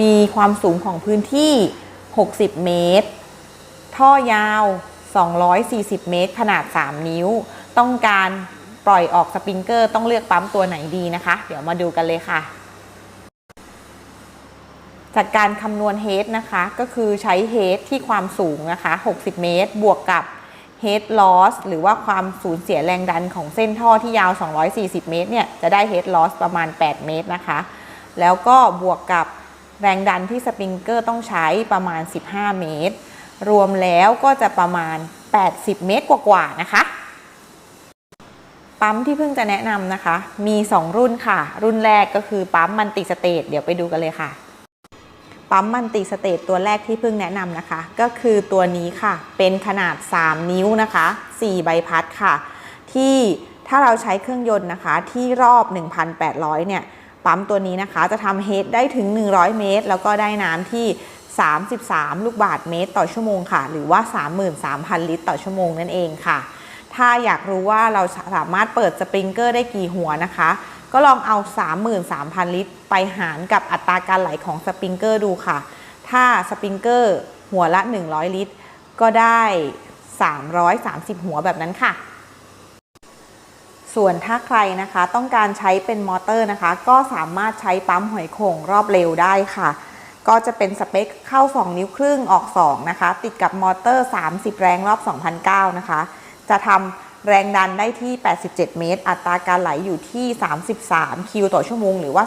มีความสูงของพื้นที่ 60 เมตร ท่อยาว 240 เมตร ขนาด 3 นิ้ว ต้องการปล่อยออกสปริงเกอร์ ต้องเลือกปั๊มตัวไหนดีนะคะ เดี๋ยวมาดูกันเลยค่ะจากการคำนวณเฮดนะคะ ก็คือใช้เฮดที่ความสูงนะคะ 60 เมตร บวกกับเฮดลอสหรือว่าความสูญเสียแรงดันของเส้นท่อที่ยาว 240 เมตรเนี่ย จะได้เฮดลอสประมาณ 8 เมตรนะคะ แล้วก็บวกกับ แรงดันที่สปริงเกอร์ต้องใช้ประมาณ 15 เมตร รวมแล้วก็จะประมาณ 80 เมตรกว่าๆนะคะ ปั๊มที่เพิ่งจะแนะนำนะคะ มี 2 รุ่นค่ะ รุ่นแรกก็คือปั๊มมันติสเตทเดี๋ยวไปดูกันเลยค่ะ ปั๊มมันติสเตทตัวแรกที่เพิ่งแนะนำนะคะ ก็คือตัวนี้ค่ะ เป็นขนาด 3 นิ้วนะคะ 4 ใบพัดค่ะ ที่ถ้าเราใช้เครื่องยนต์นะคะที่รอบ 1,800 เนี่ย ปั๊มตัวนี้นะคะ จะทำเฮดได้ถึง 100 เมตร แล้วก็ได้น้ำที่ 33 ลูกบาทเมตรต่อชั่วโมงค่ะ หรือว่า 33,000 ลิตรต่อชั่วโมงนั่นเองค่ะ ถ้าอยากรู้ว่าเราสามารถเปิดสปริงเกอร์ได้กี่หัวนะคะ ก็ลองเอา 33,000 ลิตร ไปหารกับอัตราการไหลของสปริงเกอร์ดูค่ะ ถ้าสปริงเกอร์หัวละ 100 ลิตร ก็ได้ 330 หัวแบบนั้นค่ะ ส่วนถ้าใครนะคะต้องการใช้เป็นมอเตอร์นะคะ ก็สามารถใช้ปั๊มหอยโข่งรอบเร็วได้ค่ะ ก็จะเป็นสเปคเข้า 2 นิ้วครึ่งออก 2 นะคะ ติดกับมอเตอร์ 30 แรงรอบ 2,009 นะคะ จะทำแรงดันได้ที่ 87 เมตร อัตราการไหลอยู่ที่ 33 คิวต่อชั่วโมง หรือว่า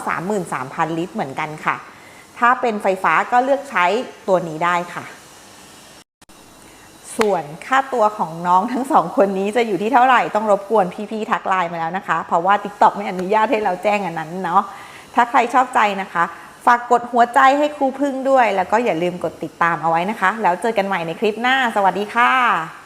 33,000 ลิตรเหมือนกันค่ะ ถ้าเป็นไฟฟ้าก็เลือกใช้ตัวนี้ได้ค่ะ ส่วนค่าตัวของน้องทั้งสองคนนี้จะอยู่ที่เท่าไหร่ต้องรบกวนพี่ๆทักไลน์มาแล้วนะคะ เพราะว่า TikTok ไม่อนุญาตให้เราแจ้งอันนั้นเนาะถ้าใครชอบใจนะคะ ฝากกดหัวใจให้ครูพึ่งด้วย แล้วก็อย่าลืมกดติดตามเอาไว้นะคะ แล้วเจอกันใหม่ในคลิปหน้า สวัสดีค่ะ